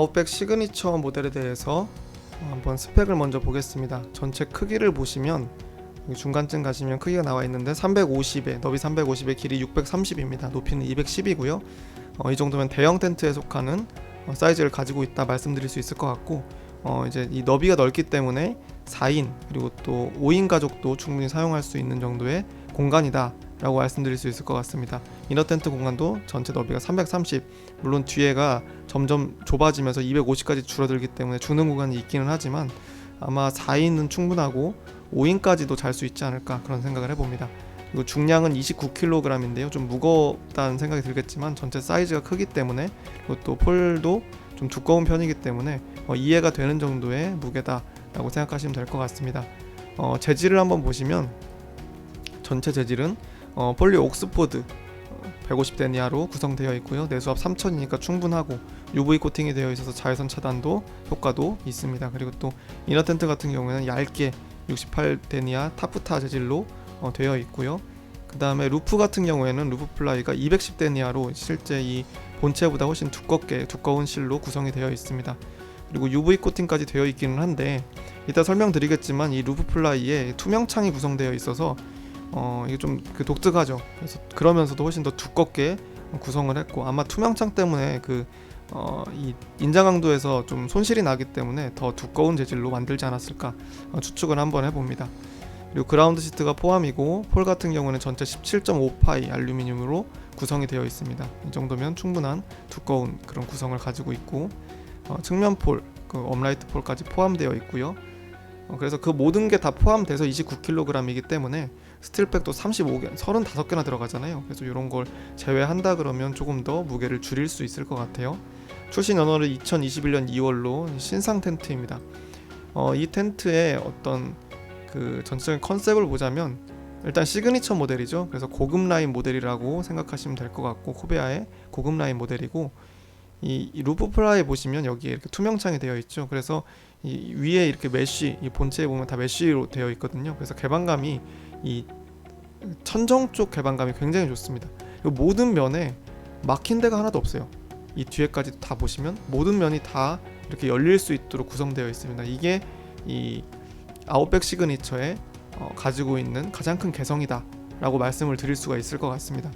아웃백 시그니처 모델에 대해서 한번 스펙을 먼저 보겠습니다. 전체 크기를 보시면 중간쯤 가시면 크기가 나와 있는데 350에 너비 350에 길이 630입니다. 높이는 210이고요. 어, 이 정도면 대형 텐트에 속하는 어, 사이즈를 가지고 있다 말씀드릴 수 있을 것 같고 어, 이제 이 너비가 넓기 때문에 4인 그리고 또 5인 가족도 충분히 사용할 수 있는 정도의 공간이다 라고 말씀드릴 수 있을 것 같습니다. 이너 텐트 공간도 전체 너비가 330 물론 뒤에가 점점 좁아지면서 250까지 줄어들기 때문에 주는 공간이 있기는 하지만 아마 4인은 충분하고 5인까지도 잘 수 있지 않을까 그런 생각을 해봅니다. 그리고 중량은 29kg인데요. 좀 무겁다는 생각이 들겠지만 전체 사이즈가 크기 때문에 또 폴도 좀 두꺼운 편이기 때문에 어, 이해가 되는 정도의 무게다라고 생각하시면 될 것 같습니다. 어, 재질을 한번 보시면 전체 재질은 어, 폴리 옥스포드 150데니아로 구성되어 있고요. 내수압 3000이니까 충분하고 UV 코팅이 되어 있어서 자외선 차단도 효과도 있습니다. 그리고 또 이너 텐트 같은 경우에는 얇게 68데니아 타프타 재질로 어, 되어 있고요. 그 다음에 루프 같은 경우에는 루프 플라이가 210데니아로 실제 이 본체보다 훨씬 두껍게 두꺼운 실로 구성이 되어 있습니다. 그리고 UV 코팅까지 되어 있기는 한데 이따 설명드리겠지만 이 루프 플라이에 투명창이 구성되어 있어서 어 이게 좀 그 독특하죠. 그래서 그러면서도 훨씬 더 두껍게 구성을 했고 아마 투명창 때문에 그 어, 이 인장 강도에서 좀 손실이 나기 때문에 더 두꺼운 재질로 만들지 않았을까 어, 추측을 한번 해봅니다. 그리고 그라운드 시트가 포함이고 폴 같은 경우는 전체 17.5파이 알루미늄으로 구성이 되어 있습니다. 이 정도면 충분한 두꺼운 그런 구성을 가지고 있고 어, 측면 폴, 그 업라이트 폴까지 포함되어 있고요. 어, 그래서 그 모든 게 다 포함돼서 29kg이기 때문에 스틸백도 35개, 35개나 들어가잖아요. 그래서 이런 걸 제외한다 그러면 조금 더 무게를 줄일 수 있을 것 같아요. 출시 연어는 2021년 2월로 신상 텐트입니다. 어, 이 텐트의 어떤 그 전체적인 컨셉을 보자면 일단 시그니처 모델이죠. 그래서 고급 라인 모델이라고 생각하시면 될 것 같고 코베아의 고급 라인 모델이고 이, 이 루프 플라이 보시면 여기에 이렇게 투명창이 되어 있죠. 그래서 이 위에 이렇게 메쉬, 이 본체에 보면 다 메쉬로 되어 있거든요. 그래서 개방감이 이 천정 쪽 개방감이 굉장히 좋습니다. 모든 면에 막힌 데가 하나도 없어요. 이 뒤에까지 다 보시면 모든 면이 다 이렇게 열릴 수 있도록 구성되어 있습니다. 이게 이 아웃백 시그니처에 어, 가지고 있는 가장 큰 개성이다라고 말씀을 드릴 수가 있을 것 같습니다.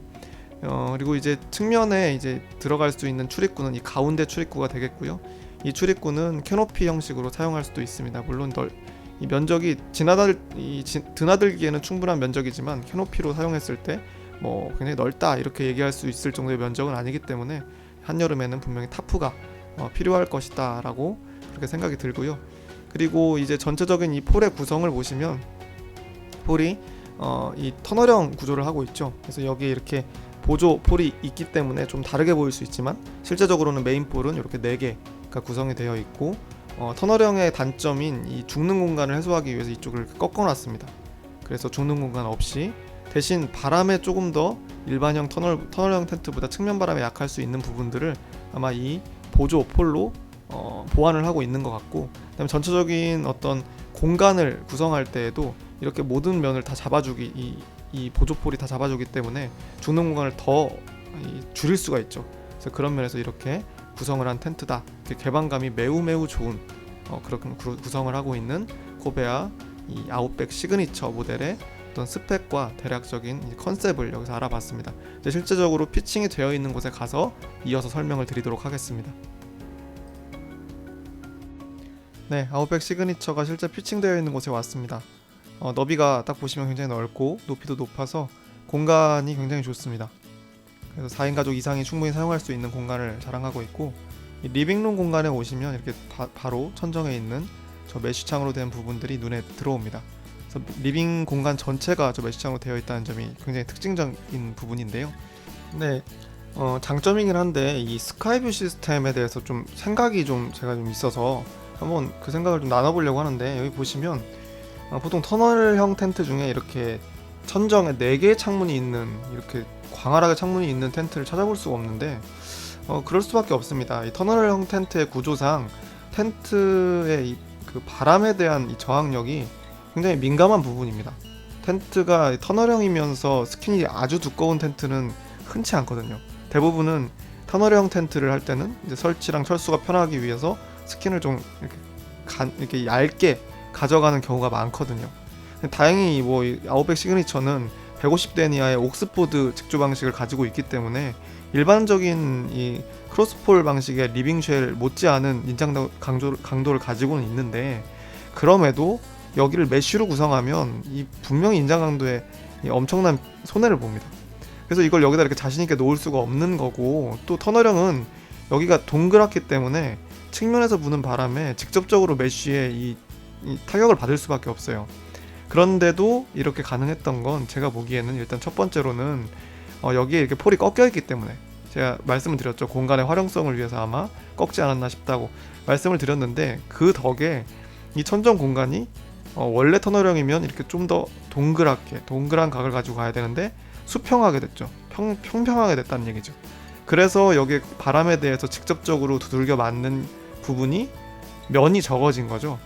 어, 그리고 이제 측면에 이제 들어갈 수 있는 출입구는 이 가운데 출입구가 되겠고요. 이 출입구는 캐노피 형식으로 사용할 수도 있습니다. 물론 널, 이 면적이 지나들 이 지, 드나들기에는 충분한 면적이지만 캐노피로 사용했을 때 뭐 굉장히 넓다 이렇게 얘기할 수 있을 정도의 면적은 아니기 때문에 한여름에는 분명히 타프가 어, 필요할 것이다라고 그렇게 생각이 들고요. 그리고 이제 전체적인 이 폴의 구성을 보시면 폴이 어, 이 터널형 구조를 하고 있죠. 그래서 여기에 이렇게 보조 폴이 있기 때문에 좀 다르게 보일 수 있지만 실제적으로는 메인 폴은 이렇게 4개가 구성이 되어 있고 어, 터널형의 단점인 이 죽는 공간을 해소하기 위해서 이쪽을 꺾어놨습니다. 그래서 죽는 공간 없이 대신 바람에 조금 더 일반형 터널 터널형 텐트보다 측면 바람에 약할 수 있는 부분들을 아마 이 보조 폴로 어, 보완을 하고 있는 것 같고 그다음에 전체적인 어떤 공간을 구성할 때에도 이렇게 모든 면을 다 잡아주기 이, 이 보조폴이 다 잡아주기 때문에 죽는 공간을 더 이, 줄일 수가 있죠. 그래서 그런 면에서 이렇게 구성을 한 텐트다. 개방감이 매우 매우 좋은 어, 그런 구- 구성을 하고 있는 코베아 이 아웃백 시그니처 모델의 어떤 스펙과 대략적인 이 컨셉을 여기서 알아봤습니다. 이제 실제적으로 피칭이 되어 있는 곳에 가서 이어서 설명을 드리도록 하겠습니다. 네, 아웃백 시그니처가 실제 피칭되어 있는 곳에 왔습니다. 어, 너비가 딱 보시면 굉장히 넓고 높이도 높아서 공간이 굉장히 좋습니다. 그래서 4인 가족 이상이 충분히 사용할 수 있는 공간을 자랑하고 있고 이 리빙룸 공간에 오시면 이렇게 바, 로 천정에 있는 저 메쉬창으로 된 부분들이 눈에 들어옵니다. 그래서 리빙 공간 전체가 저 메쉬창으로 되어 있다는 점이 굉장히 특징적인 부분인데요. 네, 어, 장점이긴 한데 이 스카이뷰 시스템에 대해서 좀 생각이 좀 제가 좀 있어서 한번 그 생각을 좀 나눠보려고 하는데 여기 보시면 어, 보통 터널형 텐트 중에 이렇게 천정에 4개의 창문이 있는 이렇게 광활하게 창문이 있는 텐트를 찾아볼 수가 없는데 어, 그럴 수밖에 없습니다. 이 터널형 텐트의 구조상 텐트의 이, 그 바람에 대한 이 저항력이 굉장히 민감한 부분입니다. 텐트가 터널형이면서 스킨이 아주 두꺼운 텐트는 흔치 않거든요. 대부분은 터널형 텐트를 할 때는 설치랑 철수가 편하기 위해서 스킨을 좀 이렇게 간, 이렇게 얇게 가져가는 경우가 많거든요. 다행히 뭐이 아웃백 시그니처는 150대 이하의 옥스포드 직조 방식을 가지고 있기 때문에 일반적인 이 크로스폴 방식의 리빙쉘 못지않은 인장 강조, 강도를 가지고는 있는데 그럼에도 여기를 메쉬로 구성하면 이 분명히 인장 강도에 이 엄청난 손해를 봅니다. 그래서 이걸 여기다 이렇게 자신 있게 놓을 수가 없는 거고 또 터널형은 여기가 동그랗기 때문에 측면에서 부는 바람에 직접적으로 메쉬에 이, 이 타격을 받을 수밖에 없어요. 그런데도 이렇게 가능했던 건 제가 보기에는 일단 첫 번째로는 어, 여기에 이렇게 폴이 꺾여 있기 때문에 제가 말씀을 드렸죠. 공간의 활용성을 위해서 아마 꺾지 않았나 싶다고 말씀을 드렸는데 그 덕에 이 천정 공간이 어, 원래 터널형이면 이렇게 좀 더 동그랗게 동그란 각을 가지고 가야 되는데 수평하게 됐죠. 평, 평평하게 됐다는 얘기죠. 그래서 여기 바람에 대해서 직접적으로 두들겨 맞는 부분이 면이 적어진 거죠.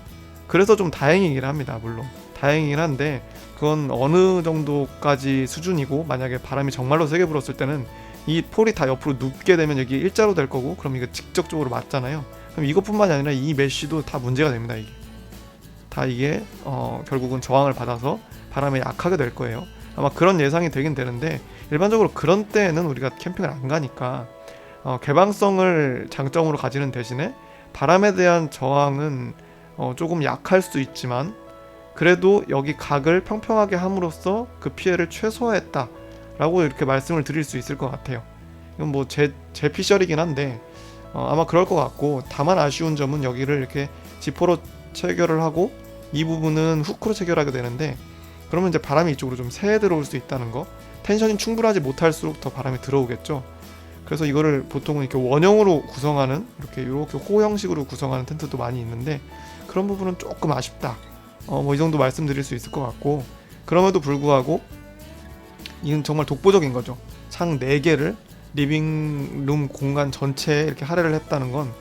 그래서 좀 다행이긴 합니다 물론 다행이긴 한데 그건 어느 정도까지 수준이고 만약에 바람이 정말로 세게 불었을 때는 이 폴이 다 옆으로 눕게 되면 여기 일자로 될 거고 그럼 이거 직접적으로 맞잖아요. 그럼 이것뿐만이 아니라 이 메쉬도 다 문제가 됩니다 이게. 다 이게 어, 결국은 저항을 받아서 바람에 약하게 될 거예요. 아마 그런 예상이 되긴 되는데 일반적으로 그런 때에는 우리가 캠핑을 안 가니까 어, 개방성을 장점으로 가지는 대신에 바람에 대한 저항은 어, 조금 약할 수 있지만 그래도 여기 각을 평평하게 함으로써 그 피해를 최소화했다 라고 이렇게 말씀을 드릴 수 있을 것 같아요. 이건 뭐제 제 피셜이긴 한데 어, 아마 그럴 것 같고 다만 아쉬운 점은 여기를 이렇게 지퍼로 체결을 하고 이 부분은 후크로 체결하게 되는데 그러면 이제 바람이 이쪽으로 좀새 들어올 수 있다는 거 텐션이 충분하지 못할수록 더 바람이 들어오겠죠. 그래서 이거를 보통은 이렇게 원형으로 구성하는 이렇게 이렇게 호 형식으로 구성하는 텐트도 많이 있는데 그런 부분은 조금 아쉽다. 어, 뭐 이 정도 말씀드릴 수 있을 것 같고 그럼에도 불구하고 이건 정말 독보적인 거죠. 창 4개를 리빙룸 공간 전체에 이렇게 할애를 했다는 건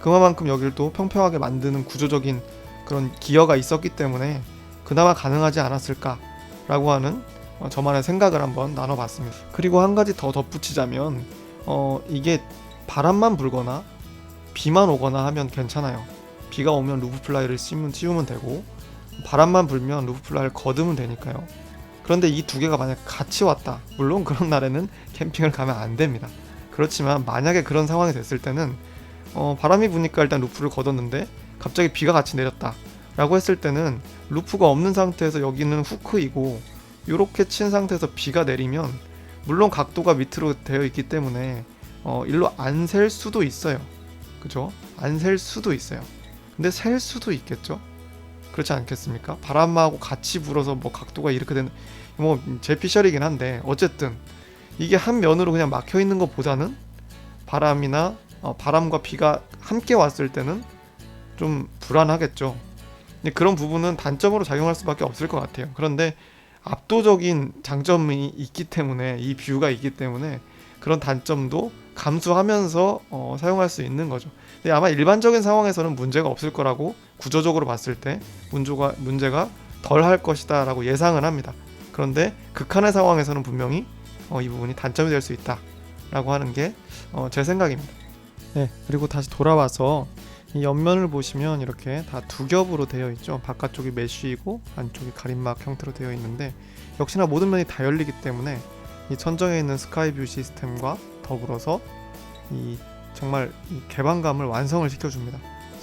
그만큼 여기를 또 평평하게 만드는 구조적인 그런 기여가 있었기 때문에 그나마 가능하지 않았을까라고 하는 어, 저만의 생각을 한번 나눠봤습니다. 그리고 한 가지 더 덧붙이자면 어, 이게 바람만 불거나 비만 오거나 하면 괜찮아요. 비가 오면 루프 플라이를 씌우면 되고 바람만 불면 루프 플라이를 거두면 되니까요. 그런데 이 두 개가 만약 같이 왔다. 물론 그런 날에는 캠핑을 가면 안 됩니다. 그렇지만 만약에 그런 상황이 됐을 때는 어, 바람이 부니까 일단 루프를 걷었는데 갑자기 비가 같이 내렸다. 라고 했을 때는 루프가 없는 상태에서 여기는 후크이고 이렇게 친 상태에서 비가 내리면 물론 각도가 밑으로 되어 있기 때문에 어, 일로 안 셀 수도 있어요. 그죠? 안 셀 수도 있어요. 근데 셀 수도 있겠죠? 그렇지 않겠습니까? 바람하고 같이 불어서 뭐 각도가 이렇게 되는 뭐 제 피셜이긴 한데 어쨌든 이게 한 면으로 그냥 막혀 있는 것보다는 바람이나 어, 바람과 비가 함께 왔을 때는 좀 불안하겠죠. 그런 부분은 단점으로 작용할 수밖에 없을 것 같아요. 그런데 압도적인 장점이 있기 때문에 이 뷰가 있기 때문에 그런 단점도 감수하면서 어, 사용할 수 있는 거죠. 아마 일반적인 상황에서는 문제가 없을 거라고 구조적으로 봤을 때 문조가 문제가 덜 할 것이다 라고 예상을 합니다. 그런데 극한의 상황에서는 분명히 어, 이 부분이 단점이 될 수 있다 라고 하는 게제 어, 생각입니다. 네, 그리고 다시 돌아와서 이 옆면을 보시면 이렇게 다 두 겹으로 되어 있죠. 바깥쪽이 메쉬이고 안쪽이 가림막 형태로 되어 있는데 역시나 모든 면이 다 열리기 때문에 이 천정에 있는 스카이뷰 시스템과 더불어서 이 정말 이 개방감을 완성을 시켜줍니다.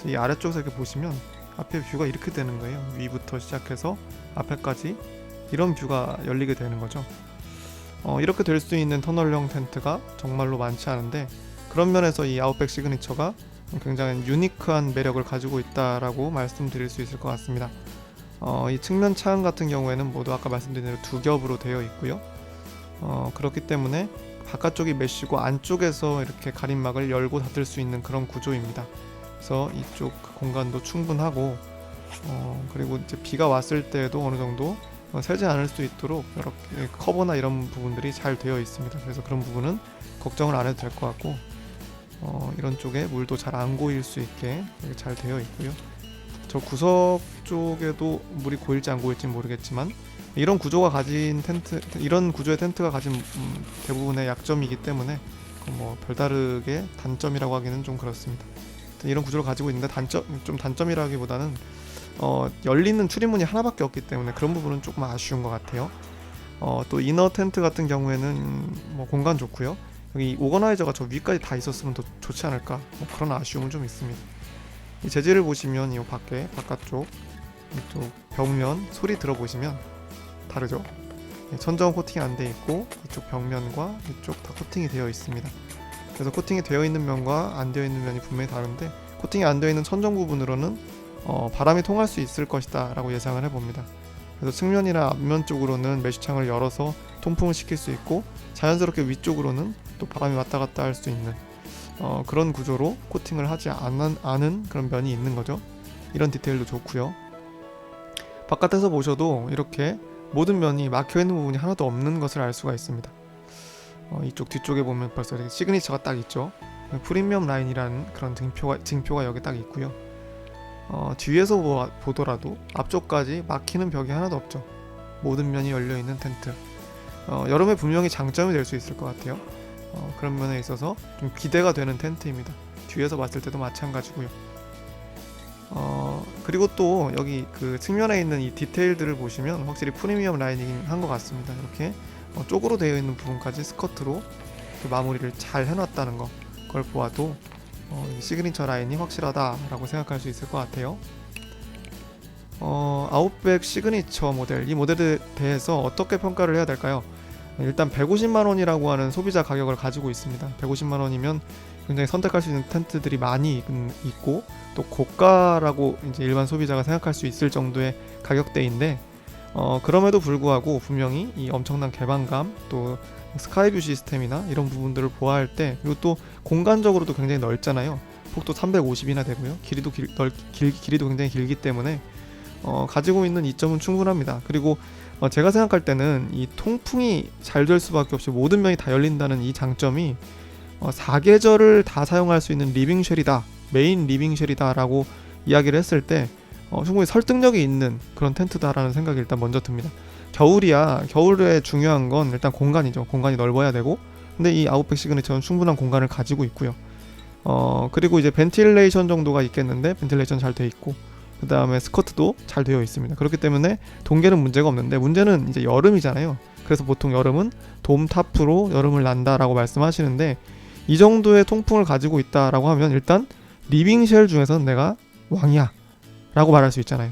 이 아래쪽에서 이렇게 보시면 앞에 뷰가 이렇게 되는 거예요. 위부터 시작해서 앞에까지 이런 뷰가 열리게 되는 거죠. 어, 이렇게 될 수 있는 터널형 텐트가 정말로 많지 않은데 그런 면에서 이 아웃백 시그니처가 굉장히 유니크한 매력을 가지고 있다라고 말씀드릴 수 있을 것 같습니다. 어, 이 측면 차항 같은 경우에는 모두 아까 말씀드린 대로 두 겹으로 되어 있고요. 어, 그렇기 때문에 바깥쪽이 메쉬고 안쪽에서 이렇게 가림막을 열고 닫을 수 있는 그런 구조입니다. 그래서 이쪽 공간도 충분하고 어, 그리고 이제 비가 왔을 때에도 어느 정도 어, 새지 않을 수 있도록 이렇게 커버나 이런 부분들이 잘 되어 있습니다. 그래서 그런 부분은 걱정을 안 해도 될 것 같고 어, 이런 쪽에 물도 잘 안 고일 수 있게 잘 되어 있고요. 저 구석 쪽에도 물이 고일지 안 고일지 모르겠지만 이런 구조가 가진 텐트 이런 구조의 텐트가 가진 음, 대부분의 약점이기 때문에 그뭐 별다르게 단점이라고 하기는 좀 그렇습니다. 이런 구조를 가지고 있는데 단점 좀 단점이라기보다는 어, 열리는 출입문이 하나밖에 없기 때문에 그런 부분은 조금 아쉬운 것 같아요. 어, 또 이너 텐트 같은 경우에는 뭐 공간 좋고요. 여기 오거나이저가 저 위까지 다 있었으면 더 좋지 않을까 뭐 그런 아쉬움은 좀 있습니다. 이 재질을 보시면 이 밖에 바깥쪽 또 벽면 소리 들어보시면 다르죠. 예, 천정 코팅이 안 돼 있고 이쪽 벽면과 이쪽 다 코팅이 되어 있습니다. 그래서 코팅이 되어 있는 면과 안 되어 있는 면이 분명히 다른데 코팅이 안 되어 있는 천정 부분으로는 어, 바람이 통할 수 있을 것이다 라고 예상을 해봅니다. 그래서 측면이나 앞면 쪽으로는 메쉬창을 열어서 통풍을 시킬 수 있고 자연스럽게 위쪽으로는 또 바람이 왔다 갔다 할 수 있는 어, 그런 구조로 코팅을 하지 않은, 않은 그런 면이 있는 거죠. 이런 디테일도 좋고요. 바깥에서 보셔도 이렇게 모든 면이 막혀 있는 부분이 하나도 없는 것을 알 수가 있습니다. 어, 이쪽 뒤쪽에 보면 벌써 이렇게 시그니처가 딱 있죠. 프리미엄 라인이라는 그런 증표가 증표가 여기 딱 있고요. 어, 뒤에서 보, 보더라도 앞쪽까지 막히는 벽이 하나도 없죠. 모든 면이 열려 있는 텐트. 어, 여름에 분명히 장점이 될 수 있을 것 같아요. 어, 그런 면에 있어서 좀 기대가 되는 텐트입니다. 뒤에서 봤을 때도 마찬가지고요. 어, 그리고 또 여기 그 측면에 있는 이 디테일들을 보시면 확실히 프리미엄 라인이긴 한 것 같습니다. 이렇게 어, 쪽으로 되어 있는 부분까지 스커트로 그 마무리를 잘 해놨다는 거 그걸 보아도 어, 이 시그니처 라인이 확실하다라고 생각할 수 있을 것 같아요. 어, 아웃백 시그니처 모델 이 모델에 대해서 어떻게 평가를 해야 될까요? 일단 150만 원이라고 하는 소비자 가격을 가지고 있습니다. 150만 원이면 굉장히 선택할 수 있는 텐트들이 많이 있- 있고 또 고가라고 이제 일반 소비자가 생각할 수 있을 정도의 가격대인데 어, 그럼에도 불구하고 분명히 이 엄청난 개방감 또 스카이뷰 시스템이나 이런 부분들을 보아할 때 그리고 또 공간적으로도 굉장히 넓잖아요. 폭도 350이나 되고요. 길이도 길, 넓, 길, 길이도 굉장히 길기 때문에 어, 가지고 있는 이점은 충분합니다. 그리고 어, 제가 생각할 때는 이 통풍이 잘 될 수밖에 없이 모든 면이 다 열린다는 이 장점이 어, 사계절을 다 사용할 수 있는 리빙쉘이다 메인 리빙쉘이다라고 이야기를 했을 때 어, 충분히 설득력이 있는 그런 텐트다라는 생각이 일단 먼저 듭니다. 겨울이야 겨울에 중요한 건 일단 공간이죠. 공간이 넓어야 되고 근데 이 아웃백 시그니처는 충분한 공간을 가지고 있고요. 어 그리고 이제 벤틸레이션 정도가 있겠는데 벤틸레이션 잘 돼 있고 그 다음에 스커트도 잘 되어 있습니다. 그렇기 때문에 동계는 문제가 없는데 문제는 이제 여름이잖아요. 그래서 보통 여름은 돔 타프로 여름을 난다라고 말씀하시는데 이 정도의 통풍을 가지고 있다라고 하면 일단 리빙쉘 중에서는 내가 왕이야 라고 말할 수 있잖아요.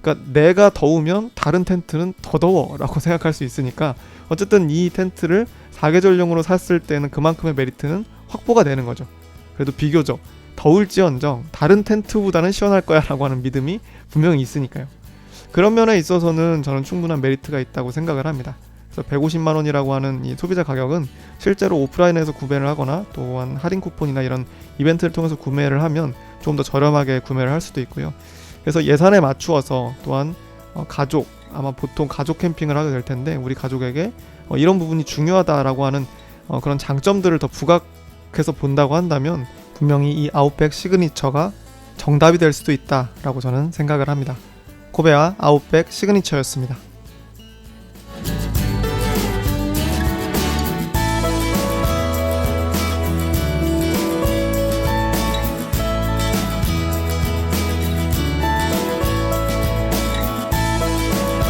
그러니까 내가 더우면 다른 텐트는 더 더워라고 생각할 수 있으니까 어쨌든 이 텐트를 사계절용으로 샀을 때는 그만큼의 메리트는 확보가 되는 거죠. 그래도 비교적 더울지언정 다른 텐트보다는 시원할 거야라고 하는 믿음이 분명히 있으니까요. 그런 면에 있어서는 저는 충분한 메리트가 있다고 생각을 합니다. 그래서 150만 원이라고 하는 이 소비자 가격은 실제로 오프라인에서 구매를 하거나 또한 할인 쿠폰이나 이런 이벤트를 통해서 구매를 하면 좀 더 저렴하게 구매를 할 수도 있고요. 그래서 예산에 맞추어서 또한 어, 가족 아마 보통 가족 캠핑을 하게 될 텐데 우리 가족에게 어, 이런 부분이 중요하다라고 하는 어, 그런 장점들을 더 부각해서 본다고 한다면 분명히 이 아웃백 시그니처가 정답이 될 수도 있다라고 저는 생각을 합니다. 코베아 아웃백 시그니처였습니다.